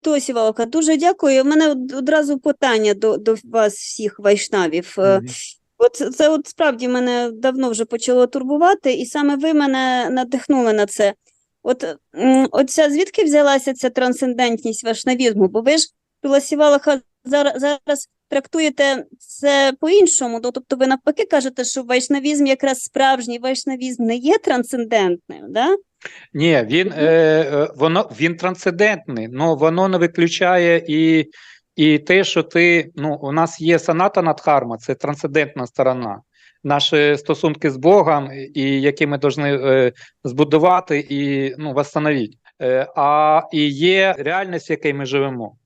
Тосівалка, дуже дякую. У мене одразу питання до, до вас всіх вайшнавів. Mm -hmm. От це от справді мене давно вже почало турбувати, і саме ви мене надихнули на це. От оця звідки взялася ця трансцендентність вайшнавізму? Бо ви ж Туласівалаха зараз, зараз трактуєте це по-іншому. Тобто ви навпаки кажете, що вайшнавізм якраз справжній вайшнавізм не є трансцендентним, да? Ні, він, е, е, воно, він трансцендентний, але воно не виключає і, і те, що ти, ну, у нас є санатана дхарма, це трансцендентна сторона. Наші стосунки з Богом, і які ми повинні е, збудувати і ну, восстановити. Е, а і є реальність, в якій ми живемо.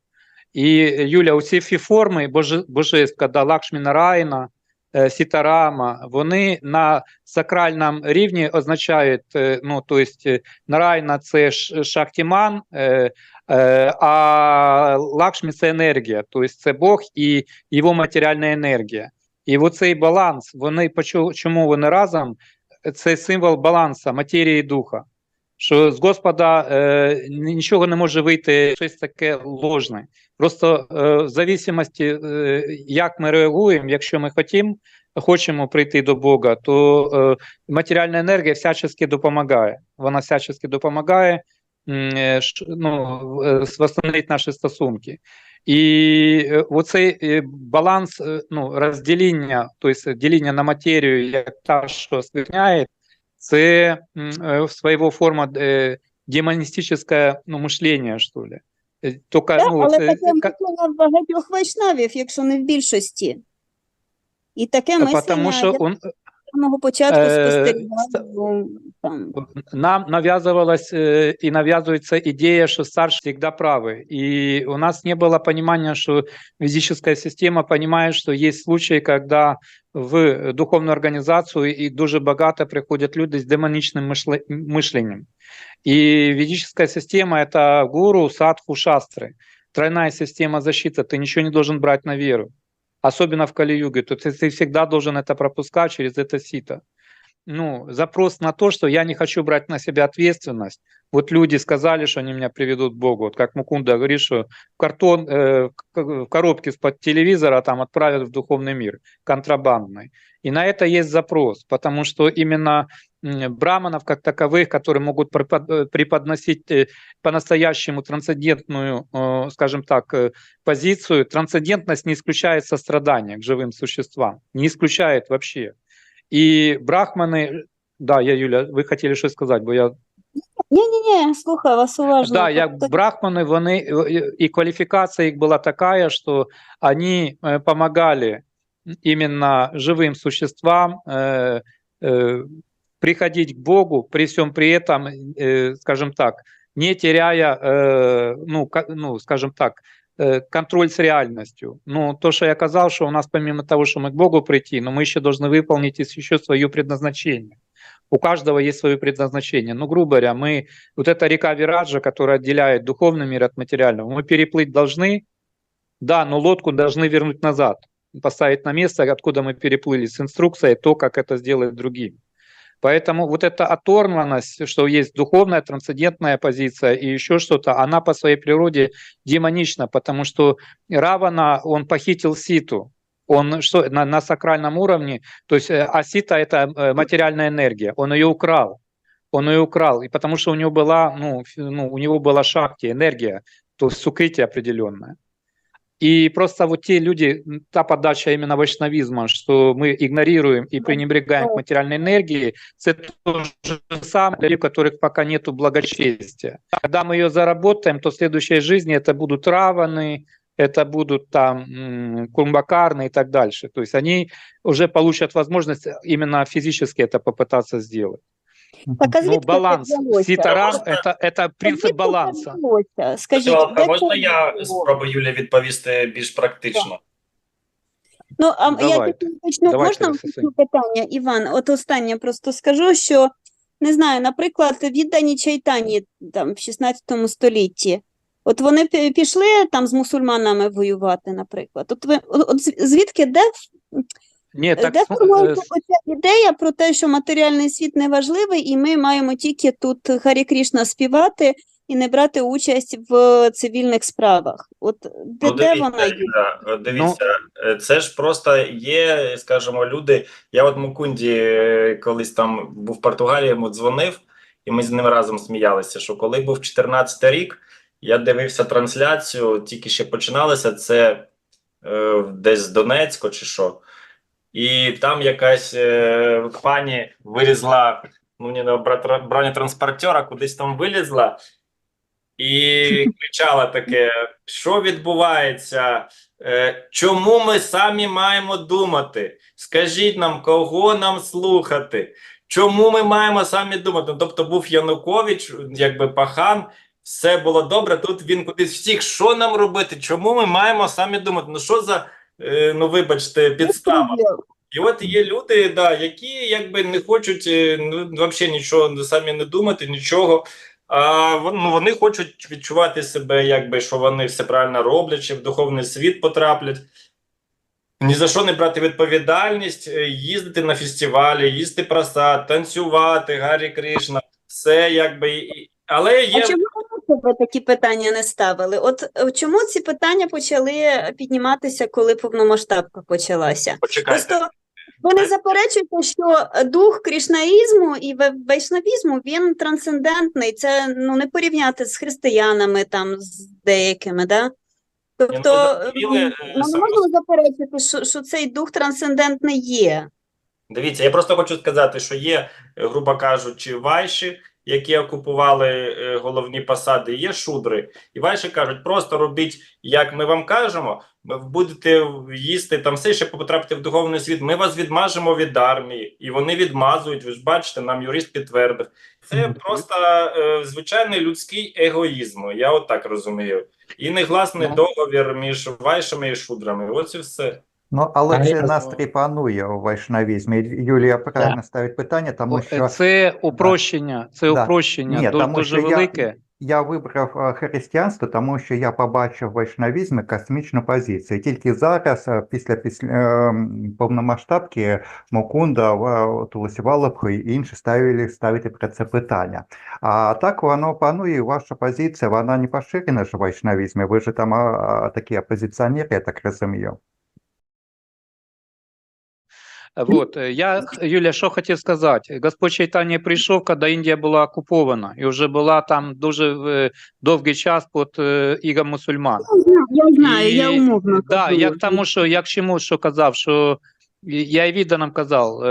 І Юля, усі форми боже, да, Лакшмі Нарайна, е, Сітарама, вони на сакральному рівні означають, е, ну, то е, Нарайна це Шахтіман, а Лакшмі це енергія, тобто це Бог і його матеріальна енергія. І оцей баланс, вони чому вони разом? Це символ балансу матерії і духа. Що з Господа е, нічого не може вийти щось таке ложне. Просто е, в зависимості, е, як ми реагуємо, якщо ми хотім, хочемо прийти до Бога, то е, матеріальна енергія всячески допомагає. Вона всячески допомагає е, ну, е, восстановити наші стосунки. І е, оцей е, баланс ну, розділення, тобто ділення на матерію, як та, що скверняє, це м, е, своєго форма е, демоністичне ну, мишлення, що ли. Е, Тільки, Так, ну, але це, таке ка- мислення в багатьох вайшнавів, якщо не в більшості. І таке мислення Потому що я он, з самого початку. Там. нам навязывалась и навязывается идея, что старший всегда правы. И у нас не было понимания, что физическая система понимает, что есть случаи, когда в духовную организацию и дуже богато приходят люди с демоничным мышле- мышлением. И ведическая система – это гуру, садху, шастры. Тройная система защиты. Ты ничего не должен брать на веру. Особенно в Кали-юге. То ты, ты всегда должен это пропускать через это сито ну, запрос на то, что я не хочу брать на себя ответственность. Вот люди сказали, что они меня приведут к Богу. Вот как Мукунда говорит, что картон, э, в коробке из-под телевизора там отправят в духовный мир контрабандный. И на это есть запрос, потому что именно браманов как таковых, которые могут э, преподносить э, по-настоящему трансцендентную, э, скажем так, позицию, трансцендентность не исключает сострадание к живым существам, не исключает вообще. І брахмани, да, я Юля, ви хотіли щось сказати, бо я Ні-ні-ні, слухаю вас уважно. да, як Тобто, брахмани, вони е, і кваліфікація їх була така, що вони е, помогали именно живым существам э, э, приходить к Богу, при всем при этом, э, скажем так, не теряя, э, ну, ка- ну, скажем так, э, контроль с реальностью. Ну, то, что я сказал, что у нас помимо того, что мы к Богу прийти, но мы еще должны выполнить и еще свое предназначение. У каждого есть свое предназначение. Ну, грубо говоря, мы, вот эта река Вираджа, которая отделяет духовный мир от материального, мы переплыть должны, да, но лодку должны вернуть назад, поставить на место, откуда мы переплыли, с инструкцией, то, как это сделать другим. Поэтому вот эта оторванность, что есть духовная, трансцендентная позиция и еще что-то, она по своей природе демонична, потому что Равана, он похитил Ситу, он что на, на сакральном уровне, то есть э, а Сита это э, материальная энергия, он ее украл, он ее украл, и потому что у него была, ну, ну у него была шахти, энергия, то есть сукрытие определенное. И просто вот те люди, та подача именно вайшнавизма, что мы игнорируем и пренебрегаем материальной энергии, это то же самое, для людей, у которых пока нету благочестия. Когда мы ее заработаем, то в следующей жизни это будут раваны, это будут там м, кумбакарны и так дальше. То есть они уже получат возможность именно физически это попытаться сделать. Так, а Ну, звідки баланс. це взялося? Ситарам это, это принцип Звідки це баланса. взялося? Скажіть, Сівалка, де можна це я було? спробую Юля відповісти більш практично? Ну, а я Давайте. тільки почну, Давайте, можна Росисонь. уточню питання, Іван? От останнє просто скажу, що, не знаю, наприклад, віддані Чайтані там, в 16 столітті, от вони пішли там з мусульманами воювати, наприклад. От, ви, от звідки, де, Нет, так, де формується э, оця ідея про те, що матеріальний світ не важливий, і ми маємо тільки тут Харі Крішна співати, і не брати участь в цивільних справах. От де, Ну, де вона є? Е, дивіться, е, це ж просто є, скажімо, люди. Я от Мукунді е, колись там був в Португалії, йому дзвонив, і ми з ним разом сміялися. Що коли був 14 рік, я дивився трансляцію, тільки ще починалося це е, десь з Донецька чи що. І там якась е, пані вилізла, ну не на бронетранспортера, кудись там вилізла. І кричала таке: що відбувається? Е, Чому ми самі маємо думати? Скажіть нам, кого нам слухати? Чому ми маємо самі думати? Ну, Тобто був Янукович, якби пахан, все було добре. Тут він кудись всіх. Що нам робити? Чому ми маємо самі думати? Ну що за е, ну вибачте, підстава? І от є люди, да, які якби не хочуть е, ну, взагалі нічого самі не думати, нічого. А ну, вони хочуть відчувати себе, якби що вони все правильно роблять, чи в духовний світ потраплять. Ні за що не брати відповідальність, е, їздити на фестивалі, їсти просад, танцювати, Гаррі Кришна, все якби. Але є А чому ви такі питання не ставили? От е, чому ці питання почали підніматися, коли повномасштабка почалася? почекайте. Просто ви не заперечуєте, що дух крішнаїзму і вайшнавізму він трансцендентний. Це ну не порівняти з християнами там з деякими, да? Тобто зрозуміли, е, ну, не саме- можна заперечити, що, що цей дух трансцендентний є. Дивіться, я просто хочу сказати, що є, е, грубо кажучи, вайші, які окупували е, головні посади, є шудри. І вайші кажуть, просто робіть, як ми вам кажемо, будете їсти там все ще потрапити в духовний світ. Ми вас відмажемо від армії, і вони відмазують. Ви ж бачите, нам юрист підтвердив. Це просто е, звичайний людський егоїзм. Я от так розумію. І негласний договір між вайшами і шудрами. Ось і все. Ну, але А це я- настрій панує у вайшнавізмі. Юлія правильно ставить питання, тому що Це упрощення, це Да. упрощення Ні, тому дуже що я- велике. я вибрав е, християнство, тому що я побачив в вайшнавізмі космічну позицію. Тільки зараз, е, після, після е, повномасштабки, Тулесі Валовху і інші ставили, ставити про це питання. А так воно панує, ваша позиція, вона не поширена ж в вайшнавізмі. Ви ж там а, такі опозиціонери, я так розумію. Вот, э, я, Юля, що хотів сказати. Господь Чайтання прийшов, коли Індія була окупована, і вже була там дуже е, довгий час під ігом мусульман. Я знаю, І- я умовно. Да, я к тому, що я к чому що казав, що я і відданим казав,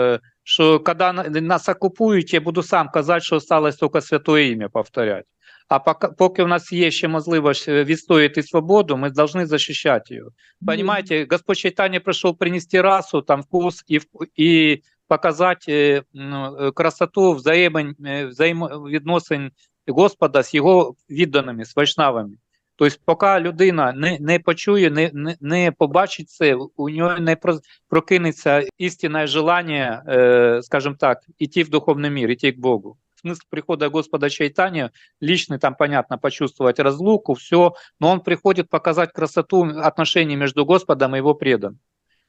що коли нас окупують, я буду сам казати, що осталось тільки святое ім'я повторяти. А поки, поки у нас є ще можливість е, відстояти свободу, ми повинні захищати її. Понимаете, Господь Чайтanya пришел принести расу, там вкус и, вк- и показать э, ну, э, красоту взаимон, э, взаємовідносин Господа з його відданими, з вайшнавами. Тобто, поки людина не, не почує, не, не, не побачить це, у нього не про- прокинеться істинне желання, э, скажем так, идти в духовний мир, идти к Богу. Смысл прихода Господа Чайтания личный, там, понятно, почувствовать разлуку, все, но он приходит показать красоту отношений между Господом и его преданным.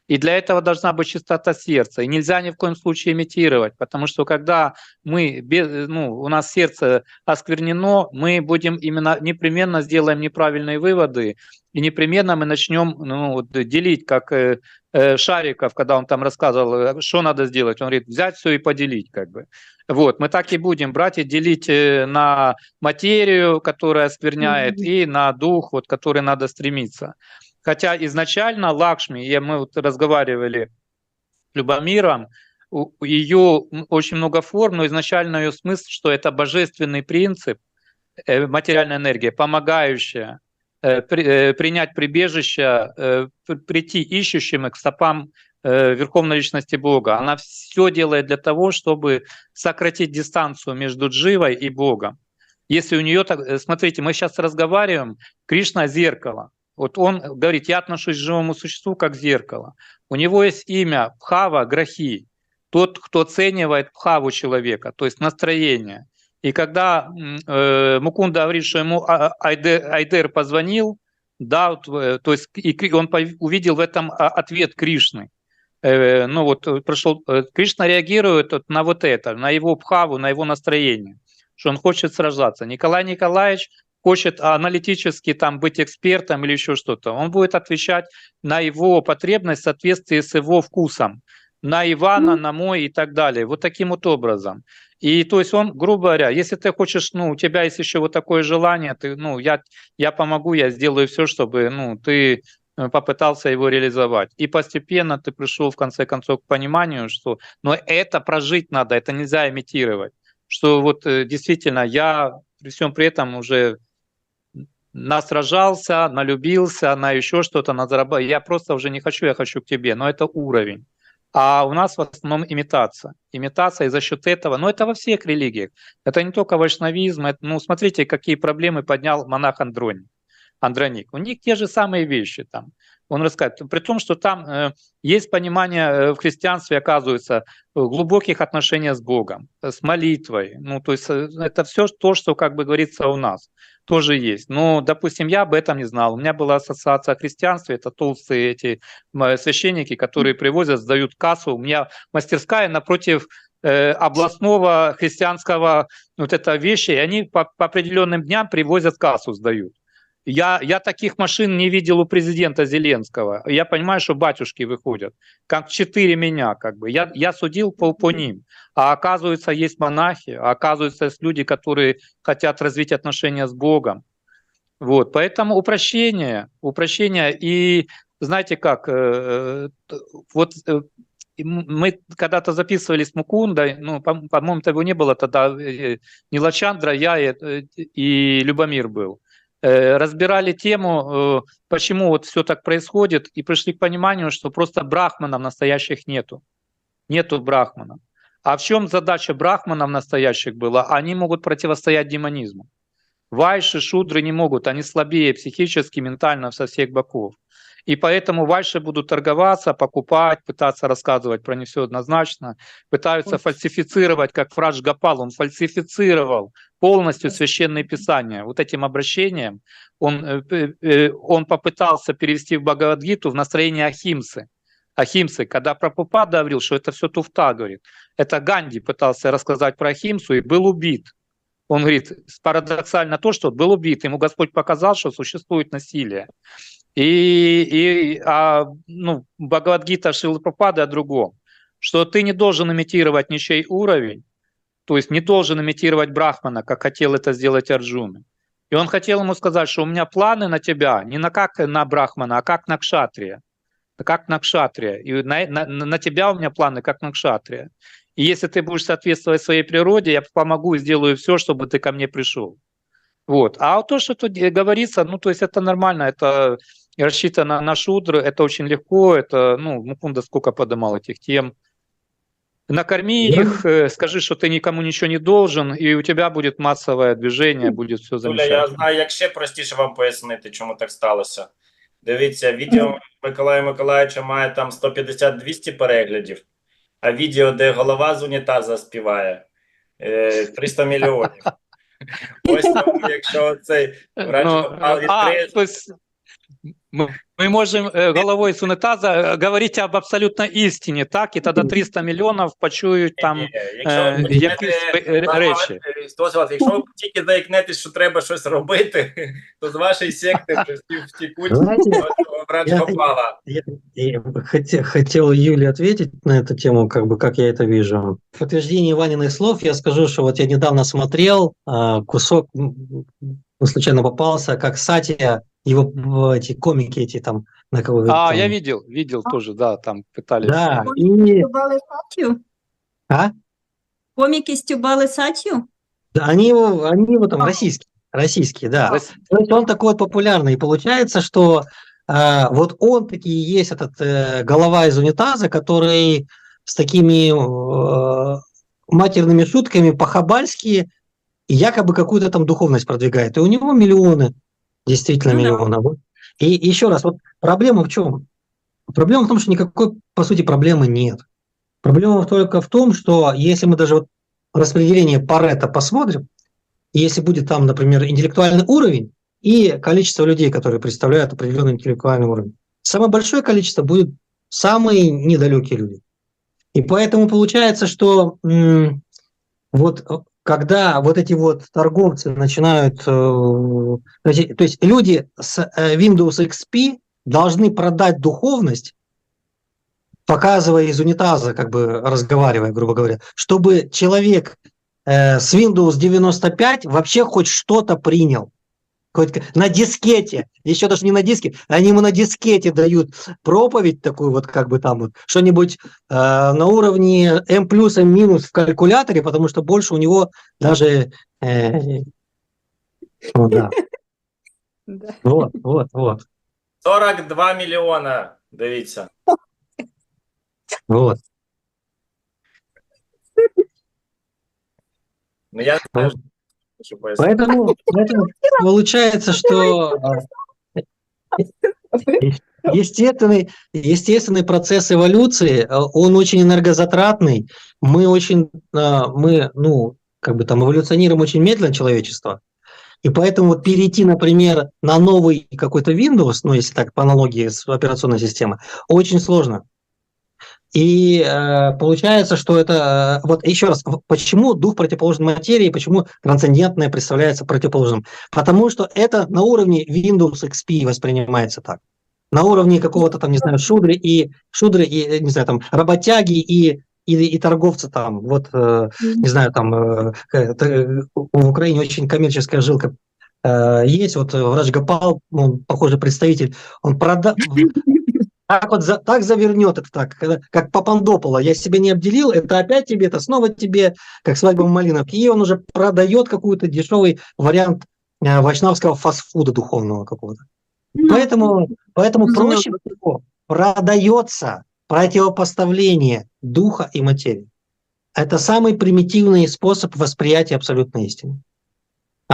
И для этого должна быть чистота сердца. И нельзя ни в коем случае имитировать, потому что когда мы, без, ну, у нас сердце осквернено, мы будем именно непременно сделаем неправильные выводы, и непременно мы начнем ну, делить, как э, Шариков, когда он там рассказывал, э, что надо сделать. Он говорит, взять все и поделить, как бы. Вот, мы так и будем брать и делить э, на материю, которая оскверняет, Мгм. и на дух, вот, который надо стремиться. Хотя изначально Лакшми, и мы вот разговаривали с Любомиром, ее очень много форм, но изначально ее смысл, что это божественный принцип, э, материальная энергия, помогающая э, э, принять прибежище, э, прийти ищущим к стопам э, Верховной Личности Бога. Она все делает для того, чтобы сократить дистанцию между Дживой и Богом. Если у нее так, э, смотрите, мы сейчас разговариваем, Кришна зеркало. Вот он говорит, я отношусь к живому существу как зеркало. У него есть имя Пхава Грахи, тот, кто оценивает Пхаву человека, то есть настроение. И когда э, Мукунда говорит, что ему А- Айдер, Айдер позвонил, да, э, то есть и он увидел в этом а, ответ Кришны. Э, ну вот э, пришел, э, Кришна реагирует на вот это, на его Пхаву, на его настроение что он хочет сражаться. Николай Николаевич хочет аналитически там быть экспертом или еще что-то. Он будет отвечать на его потребность в соответствии с его вкусом. На Ивана, на мой и так далее. Вот таким вот образом. И то есть он, грубо говоря, если ты хочешь, ну, у тебя есть еще вот такое желание, ты, ну, я, я помогу, я сделаю все, чтобы, ну, ты э, попытался его реализовать. И постепенно ты пришел, в конце концов, к пониманию, что но это прожить надо, это нельзя имитировать. Что вот э, действительно я при всем при этом уже насражался, налюбился, на еще что-то, на зарабатывать. Я просто уже не хочу, я хочу к тебе, но это уровень. А у нас в основном имитация. Имитация, и за счет этого, но это во всех религиях. Это не только вайшнавизм. Это, ну, смотрите, какие проблемы поднял монах Андроник. Андроник. У них те же самые вещи там. Он рассказывает, при том, что там э, есть понимание э, в христианстве, оказывается, глубоких отношений с Богом, с молитвой. Ну, то есть э, это все то, что, как бы говорится, у нас тоже есть. Но, допустим, я об этом не знал. У меня была ассоциация христианства, это толстые эти священники, которые привозят, сдают кассу. У меня мастерская напротив э, областного христианского вот это вещи, и они по, по определенным дням привозят кассу, сдают. Я, я таких машин не видел у президента Зеленского. Я понимаю, что батюшки выходят, как четыре меня, как бы. Я, я судил по, по ним. А оказывается, есть монахи, а оказывается, есть люди, которые хотят развить отношения с Богом. Вот, поэтому упрощение, упрощение. И знаете как, э, э, вот э, мы когда-то записывали с Мукундой, ну, по- по-моему, того не было тогда, э, не Лачандра, я и, э, и Любомир был. Э, Разбирали тему, э, почему вот все так происходит, и пришли к пониманию, что просто брахманов настоящих нету. Нету брахманов. А в чем задача брахманов настоящих была? Они могут противостоять демонизму. Вайши, шудры не могут, они слабее психически, ментально со всех боков. И поэтому вайши будут торговаться, покупать, пытаться рассказывать про не все однозначно, пытаются фальсифицировать, как Фрадж Гапал, он фальсифицировал полностью священные писания. Вот этим обращением он, э, э, он попытался перевести в Бхагавадгиту в настроение Ахимсы. Ахимсы, когда Прабхупада говорил, что это все туфта, говорит, это Ганди пытался рассказать про Ахимсу и был убит. Он говорит, парадоксально то, что был убит, ему Господь показал, что существует насилие. И, и а, ну, Бхагавадгита Шилы Прабхупады о другом, что ты не должен имитировать ничей уровень, то есть не должен имитировать Брахмана, как хотел это сделать Арджуна. И он хотел ему сказать, что у меня планы на тебя не на как на Брахмана, а как на Кшатрия. Как на Кшатрия. И на, на, на тебя у меня планы как на Кшатрия. И если ты будешь соответствовать своей природе, я помогу и сделаю все, чтобы ты ко мне пришел. Вот. А то, что тут говорится, ну, то есть это нормально, это рассчитано на шудры, это очень легко, это, ну, Мукунда сколько поднимал этих тем. Накорми Да. их, э, скажи, что ты никому ничего не должен, и у тебя будет массовое движение, будет все Юля, я замечательно. знаю, як ще простіше вам пояснити, чому так сталося. Дивіться, відео Миколая Миколаївича має там 150-200 переглядів, а відео, де голова з унітаза співає, е, 300 мільйонів. Ось тому, якщо цей врач Ну, Гопал а, відкриє, то есть мы, мы можем э, головой с унитаза э, говорить об абсолютно истине, так? И тогда 300 миллионов почують там Ні, якщо е, ви почнете якісь е, нормально- речі. е, Стос вас, якщо ви тільки заікнетесь, що треба щось робити, то з вашої секти вже всі втікуть Знаєте, до цього врач я- Гопала. Я, я хотел, хотел Юле ответить на эту тему, как бы как я это вижу. В подтверждение Ваниных слов я скажу, что вот я недавно смотрел а, кусок, м, м, случайно попался, как Сатия, его эти комики эти там, на кого А, там- я видел, видел тоже, да, там пытались. Да, и? А? Комики стюбали сатью? да, они его, они его там А. российские, российские, да. Рос- То есть он такой вот популярный. И получается, что а, вот он таки и есть этот э, голова из унитаза, который с такими э, матерными шутками по-хабальски якобы какую-то там духовность продвигает. И у него миллионы, действительно Ну да. миллионы. Вот. И еще раз, вот проблема в чем? Проблема в том, что никакой, по сути, проблемы нет. Проблема только в том, что если мы даже вот распределение Парета посмотрим, если будет там, например, интеллектуальный уровень и количество людей, которые представляют определенный интеллектуальный уровень, самое большое количество будет самые недалекие люди. И поэтому получается, что м, вот когда вот эти вот торговцы начинают, э, то есть- люди с э, Windows XP должны продать духовность, показывая из унитаза, как бы разговаривая, грубо говоря, чтобы человек э, с Windows 95 вообще хоть что-то принял. Хоть на дискете, еще даже не на диске, они ему на дискете дают проповедь такую вот как бы там вот, что-нибудь э, на уровне М плюс, М минус в калькуляторе, потому что больше у него даже... э, ну да, вот, вот, вот, 42 мільйона. Дивіться. вот. Ну я Поэтому, поэтому получается, что э, естественный, естественный процесс эволюции, э, он очень энергозатратный. Мы очень, э, мы, ну, как бы там эволюционируем очень медленно человечество. И поэтому вот перейти, например, на новый какой-то Windows, ну, если так, по аналогии с операционной системой, очень сложно. И э, получается, что это... э, вот еще раз, почему дух противоположной материи, почему трансцендентное представляется противоположным? Потому что это на уровне Windows XP воспринимается так. На уровне какого-то там, не знаю, шудры и шудры и, не знаю, там, работяги и и, и торговцы там, вот, э, не знаю, там, э, в Украине очень коммерческая жилка э, есть, вот э, Врач Гопал, он, похожий представитель, он прода... Так вот, за- так завернет это так, как Папандопола. Я себя не обделил, это опять тебе, это снова тебе, как свадьба в Малиновке. И он уже продает какой-то дешевый вариант э, вайшнавского фастфуда духовного какого-то. Ну, Поэтому, поэтому разумею. проще всего продается противопоставление духа и материи. Это самый примитивный способ восприятия абсолютной истины.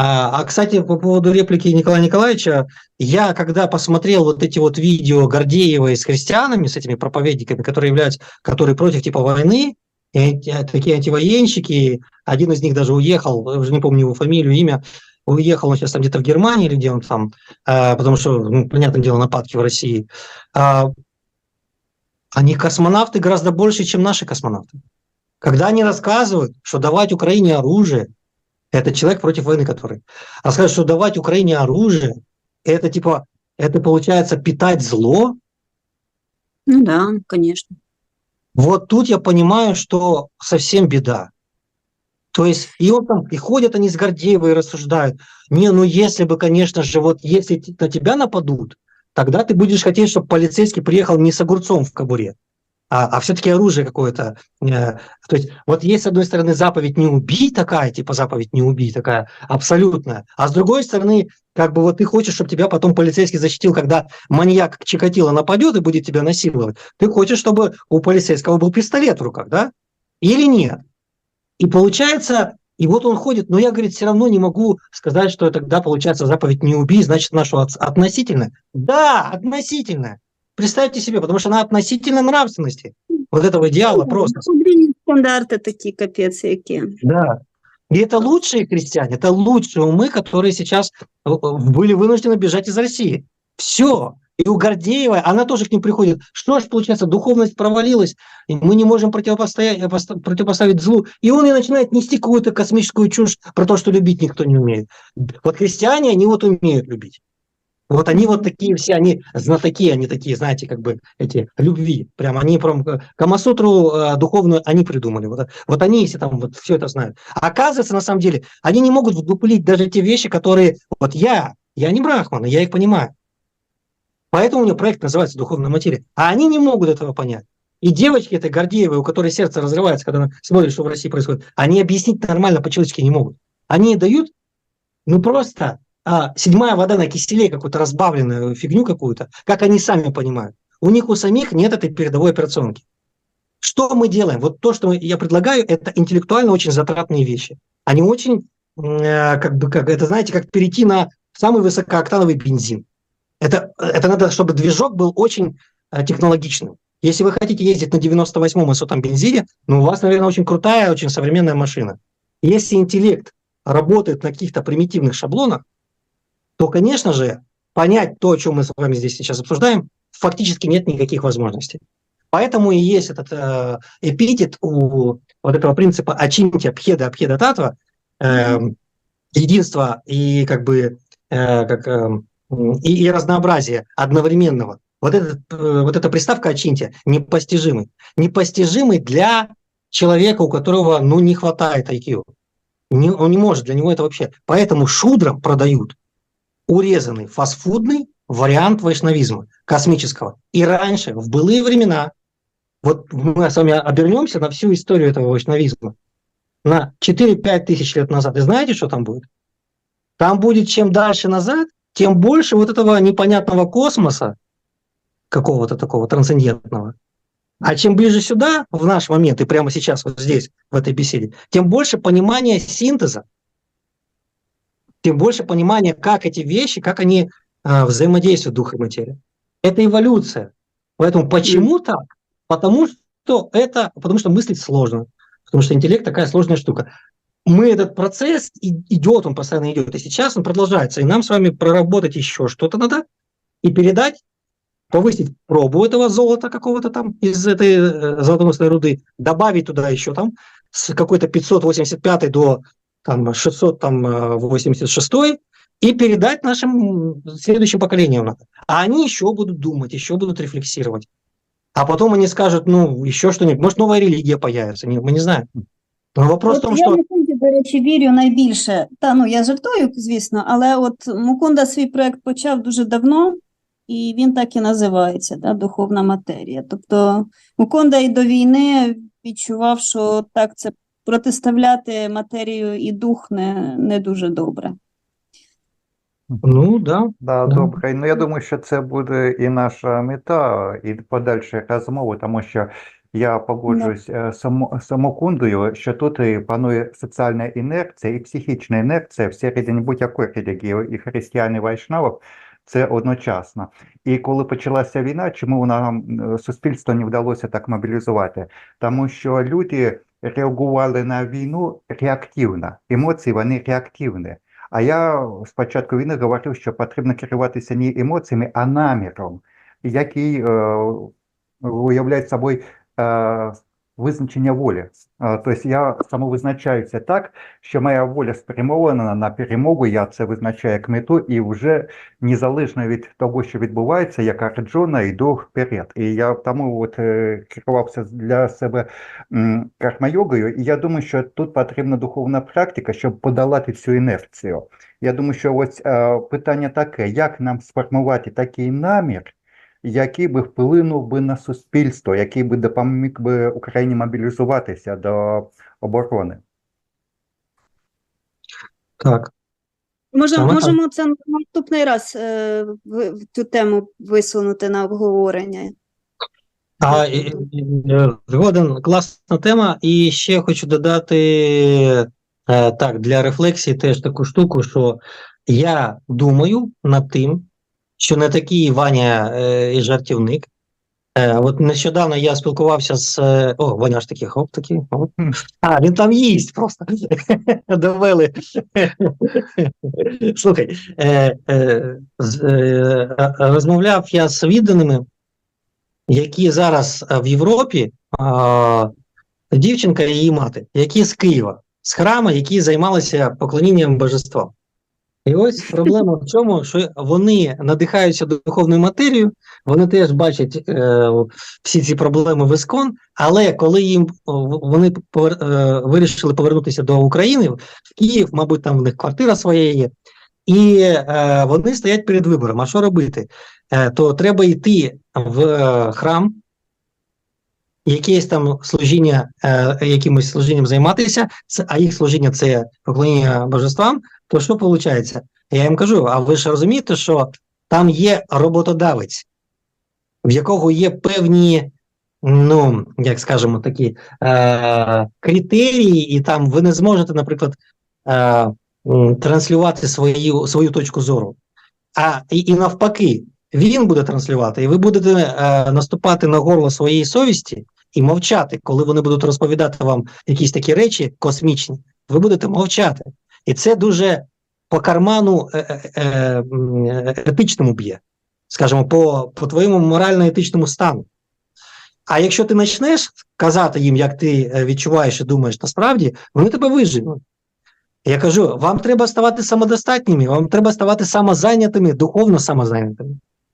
А, а, кстати, по поводу реплики Николая Николаевича, я когда посмотрел вот эти вот видео Гордеева с христианами, с этими проповедниками, которые являются, которые против типа войны, и анти- такие антивоенщики, один из них даже уехал, уже не помню его фамилию, имя, уехал он сейчас там где-то в Германии или где он там, а, потому что, ну, понятное дело, нападки в России. А, они космонавты гораздо больше, чем наши космонавты. Когда они рассказывают, что давать Украине оружие, это человек против войны, который рассказывает, что давать Украине оружие, это типа, это получается питать зло, Ну да, конечно. вот тут я понимаю, что совсем беда. То есть, и он там, и ходят они с Гордеевой и рассуждают, не, ну если бы, конечно же, вот если на тебя нападут, тогда ты будешь хотеть, чтобы полицейский приехал не с огурцом в кобуре, а, а все-таки оружие какое-то. э, то есть, вот есть, с одной стороны, заповедь «не убий» такая, типа заповедь «не убий» такая, абсолютная, а с другой стороны, как бы вот ты хочешь, чтобы тебя потом полицейский защитил, когда маньяк Чикатило нападет и будет тебя насиловать, ты хочешь, чтобы у полицейского был пистолет в руках, да? Или нет? И получается, и вот он ходит, но я, говорит, все равно не могу сказать, что тогда получается заповедь «не убий», значит, наша от- относительная. Да, относительная. Представьте себе, потому что она относительно нравственности. Вот этого идеала просто. Подвійні стандарти такі, капець які. Да. И это лучшие христиане, это лучшие умы, которые сейчас э, э, были вынуждены бежать из России. Все. И у Гордеевой, она тоже к ним приходит. Что ж, получается, духовность провалилась, и мы не можем противопостоять, э, поста- противопоставить злу. И он и начинает нести какую-то космическую чушь про то, что любить никто не умеет. Вот христиане, они вот умеют любить. Вот они вот такие все, они знатоки, они такие, знаете, как бы эти любви. Прям они прям Камасутру э, духовную они придумали. Вот, вот они, если там вот все это знают. А оказывается, на самом деле, они не могут вдуплить даже те вещи, которые... Вот я, я не брахман, я их понимаю. Поэтому у меня проект называется «Духовная материя». А они не могут этого понять. И девочки этой Гордеевой, у которой сердце разрывается, когда она смотрит, что в России происходит, они объяснить нормально по-человечески не могут. Они дают, ну просто а, седьмая вода на киселе, какую-то разбавленную фигню какую-то, как они сами понимают. У них у самих нет этой передовой операционки. Что мы делаем? Вот то, что я предлагаю, это интеллектуально очень затратные вещи. Они очень, э, как бы, как это, знаете, как перейти на самый высокооктановый бензин. Это, это надо, чтобы движок был очень э, технологичным. Если вы хотите ездить на 98-м сотом бензине, ну, у вас, наверное, очень крутая, очень современная машина. Если интеллект работает на каких-то примитивных шаблонах, то, конечно же, понять то, о чем мы с вами здесь сейчас обсуждаем, фактически нет никаких возможностей. Поэтому и есть этот э, эпитет у вот этого принципа очинти абхеда абхеда татва, э, единства и как бы э, как, э, и, и разнообразия одновременного. Вот, этот, э, вот эта приставка «очиньте» непостижимый. Непостижимый для человека, у которого ну, не хватает IQ. Не, он не может, для него это вообще. Поэтому шудрам продают урезанный фастфудный вариант вайшнавизма космического. И раньше, в былые времена, вот мы с вами обернемся на всю историю этого вайшнавизма, на 4-5 тысяч лет назад. И знаете, что там будет? Там будет чем дальше назад, тем больше вот этого непонятного космоса, какого-то такого трансцендентного. А чем ближе сюда, в наш момент, и прямо сейчас, вот здесь, в этой беседе, тем больше понимания синтеза, тем больше понимания, как эти вещи, как они а, взаимодействуют, дух и материя. Это эволюция. Поэтому почему так? Потому что это, потому что мыслить сложно, потому что интеллект такая сложная штука. Мы этот процесс и- идет, он постоянно идет, и сейчас он продолжается, и нам с вами проработать еще что-то надо и передать, повысить пробу этого золота какого-то там из этой э, золотоносной руды, добавить туда еще там с какой-то 585 до там 686 и передать нашим следующим поколениям надо. А они еще будут думать, еще будут рефлексировать. А потом они скажут, ну, еще что-нибудь, может, новая релігія появится, не, мы не знаем. Но вопрос От в том, я что... Мукунді, до речі, вірю найбільше. Та ну я жартую, звісно, але от Мукунда свій проект почав дуже давно, і він так і називається, да, духовна матерія. Тобто Мукунда і до війни відчував, що так це протиставляти матерію і дух не, не дуже добре. Ну, да. Да, Да. добре. Ну я думаю, що це буде і наша мета, і подальші розмови, тому що я погоджуюсь е, з Само- з Мукундою, що тут і панує соціальна інерція і психічна інерція всередині будь-якої релігії, і християн, і вайшнавів, це одночасно. І коли почалася війна, чому е, суспільство не вдалося так мобілізувати? Тому що люди реагували на війну реактивно, емоції вони реактивні. А я спочатку війни говорив, що потрібно керуватися не емоціями, а наміром, який е, уявляє собою е, визначення волі. Тобто я самовизначаюся так, що моя воля спрямована на перемогу, я це визначаю як мету, і вже незалежно від того, що відбувається, я кардžona йду вперед. І я тому от, е, керувався для себе карма-йогою, і я думаю, що тут потрібна духовна практика, щоб подолати цю інерцію. Я думаю, що ось е, питання таке: як нам сформувати такий намір, який би вплинув би на суспільство, який би допоміг би Україні мобілізуватися до оборони? Так. Може, Саме так. можемо це на наступний раз е, в, в цю тему висунути на обговорення. А, і- і- е, згоден, класна тема. І ще хочу додати е, так, для рефлексії теж таку штуку, що я думаю над тим, що не такий Ваня е, і жартівник. Е, от нещодавно я спілкувався з. е, О, Ваня ж такий, хоп, такий. Оп. А, він там їсть просто. Довели. Слухай, е, е, е, е, розмовляв я з відданими, які зараз е, в Європі, а, дівчинка і її мати, які з Києва, з храму, які займалися поклонінням божествам. І ось проблема в чому, що вони надихаються духовною матерією, вони теж бачать е, всі ці проблеми в ІСКОН, але коли їм вони повер, е, вирішили повернутися до України, в Київ, мабуть, там в них квартира своя є, і е, вони стоять перед вибором. А що робити? Е, то треба йти в е, храм, якесь там служіння, е, якимось служінням займатися, це, а їх служіння це поклоніння божествам, то що виходить? Я їм кажу: а ви ж розумієте, що там є роботодавець, в якого є певні, ну, як скажемо, такі е, критерії, і там ви не зможете, наприклад, е, транслювати свою, свою точку зору. А і, і навпаки, він буде транслювати, і ви будете е, наступати на горло своєї совісті і мовчати, коли вони будуть розповідати вам якісь такі речі космічні, ви будете мовчати. І це дуже по карману е, е, е, етичному б'є, скажімо, по, по твоєму морально-етичному стану. А якщо ти почнеш казати їм, як ти відчуваєш і думаєш насправді, вони тебе виженуть. Я кажу, вам треба ставати самодостатніми, вам треба ставати самозайнятими, духовно самозайнятими.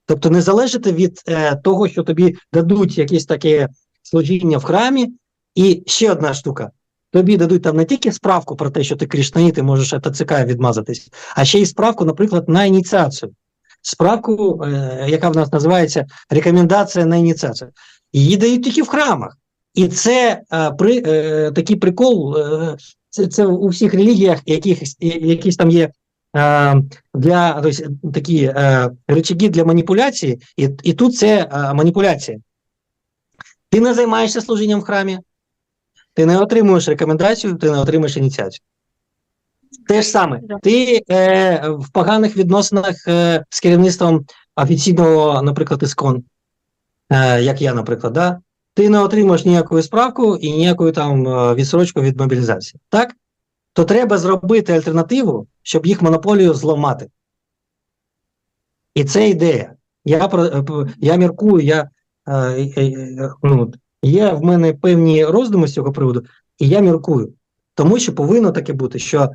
Тобто не залежати від е, того, що тобі дадуть якесь таке служіння в храмі. І ще одна штука. Тобі дадуть там не тільки справку про те, що ти кришнаїт, ти можеш від ТЦК відмазатись, а ще й справку, наприклад, на ініціацію. Справку, е, яка в нас називається рекомендація на ініціацію. Її дають тільки в храмах. І це е, при, е, такий прикол, е, це, це у всіх релігіях, яких, якісь там є е, для тобто, такі е, речаги для маніпуляції, і, і тут це е, маніпуляція. Ти не займаєшся служінням в храмі, ти не отримуєш рекомендацію, ти не отримуєш ініціацію. Те ж саме, ти е, в поганих відносинах е, з керівництвом офіційного, наприклад, іскон, е, як я, наприклад, да? ти не отримуєш ніяку справку і ніяку там е, відсрочку від мобілізації. Так? То треба зробити альтернативу, щоб їх монополію зламати. І це ідея. Я, е, я міркую, я, е, е, е, ну, є в мене певні роздуми з цього приводу, і я міркую. Тому що повинно таке бути, що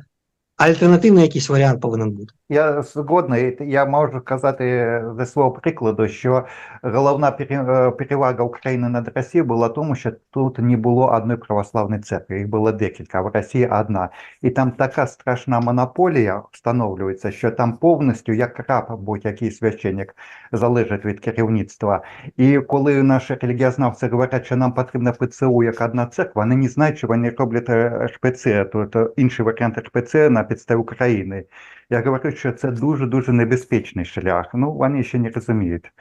альтернативний якийсь варіант повинен бути. Я згодний. Я можу сказати зі свого прикладу, що головна е, перевага України над Росією була тому, що тут не було одної православної церкви, їх було декілька, а в Росії одна. І там така страшна монополія встановлюється, що там повністю, як раб будь-який священник, залежить від керівництва. І коли наші релігіознавці говорять, що нам потрібна ПЦУ як одна церква, вони не знають, що вони роблять е, РПЦ, тобто інший варіант РПЦ на підставі України. Я говорю, що це дуже-дуже небезпечний шлях. Ну, вони ще не розуміють.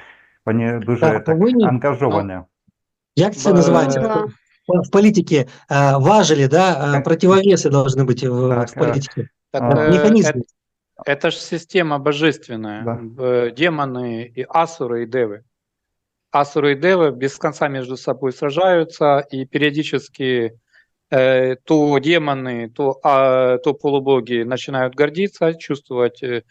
Вони дуже Так, так, повинні- ангажовані. Як це Ба- називається? Да. В, в политике э, важели, да, э, Так. противовесы должны быть в, Так, в политике. Так, А. э, Механизмы. Это же система божественная. Да. Э, Демоны и асуры и девы. Асуры и девы без конца между собой сражаются, и периодически э, то демоны, то, а, то полубоги начинают гордиться, чувствовать э,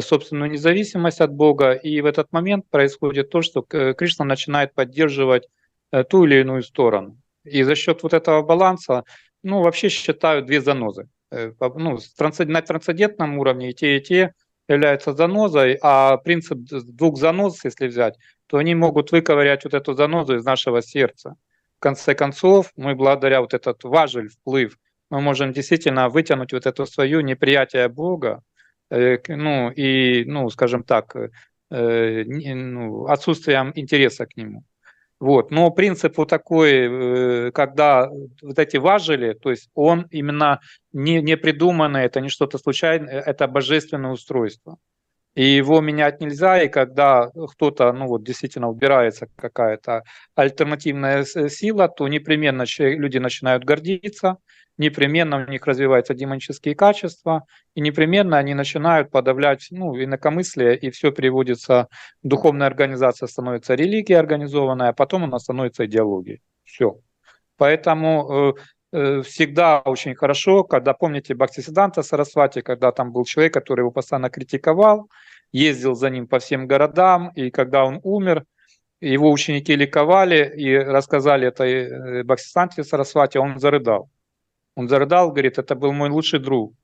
собственную независимость от Бога, и в этот момент происходит то, что э, Кришна начинает поддерживать э, ту или иную сторону. И за счет вот этого баланса, ну, вообще считают две занозы. Э, Ну, на трансцендентном уровне и те, и те являются занозой, а принцип двух занос, если взять, то они могут выковырять вот эту занозу из нашего сердца. В конце концов, мы благодаря вот этот важель, вплыв, мы можем действительно вытянуть вот это свое неприятие Бога, э, ну и, ну, скажем так, э, не- ну, отсутствием интереса к нему. Вот. Но принцип вот такой, э, когда вот эти важели, то есть он именно не, не придуманный, это не что-то случайное, это божественное устройство. И его менять нельзя, и когда кто-то, ну вот действительно убирается какая-то альтернативная с- сила, то непременно люди начинают гордиться, непременно у них развиваются демонические качества, и непременно они начинают подавлять ну, инакомыслие, и все переводится, духовная организация становится религией организованная, а потом она становится идеологией. Все. Поэтому э, э, всегда очень хорошо, когда, помните, Бхактисиданта Сарасвати, когда там был человек, который его постоянно критиковал, ездил за ним по всем городам, и когда он умер, его ученики ликовали и рассказали это э, Бхактисиданте Сарасвати, он зарыдал. Он зарыдал, говорит, это был мой лучший друг,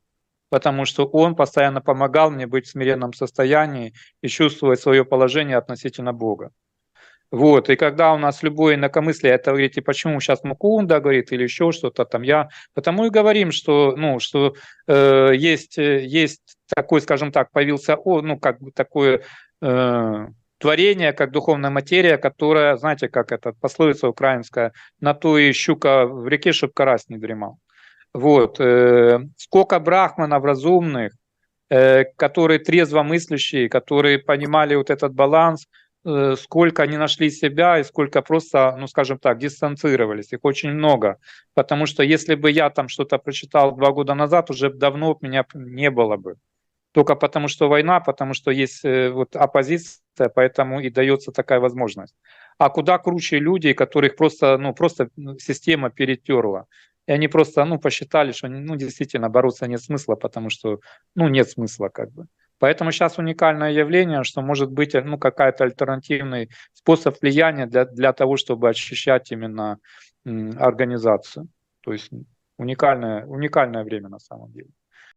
потому что он постоянно помогал мне быть в смиренном состоянии и чувствовать свое положение относительно Бога. Вот, и когда у нас любое инакомыслие, это говорите, почему сейчас Мукунда говорит или еще что-то там, я потому и говорим, что, ну, что э, есть, э, есть такой, скажем так, появился, о, ну, как бы такое э, творение, как духовная материя, которая, знаете, как это пословица украинская, на то и щука в реке, чтоб карась не дремал. Вот, э, сколько брахманов разумных, э, которые трезво мыслящие, которые понимали вот этот баланс, сколько они нашли себя и сколько просто, ну скажем так, дистанцировались. Их очень много. Потому что если бы я там что-то прочитал два года назад, уже давно меня не было бы. Только потому что война, потому что есть э, вот оппозиция, поэтому и дается такая возможность. А куда круче люди, которых просто, ну, просто система перетерла. И они просто, ну, посчитали, что, ну, действительно, бороться нет смысла, потому что, ну, нет смысла, как бы. Поэтому сейчас уникальное явление, что может быть, ну, какая-то альтернативный способ влияния для, для того, чтобы очищать именно организацию. То есть уникальное, уникальное время на самом деле.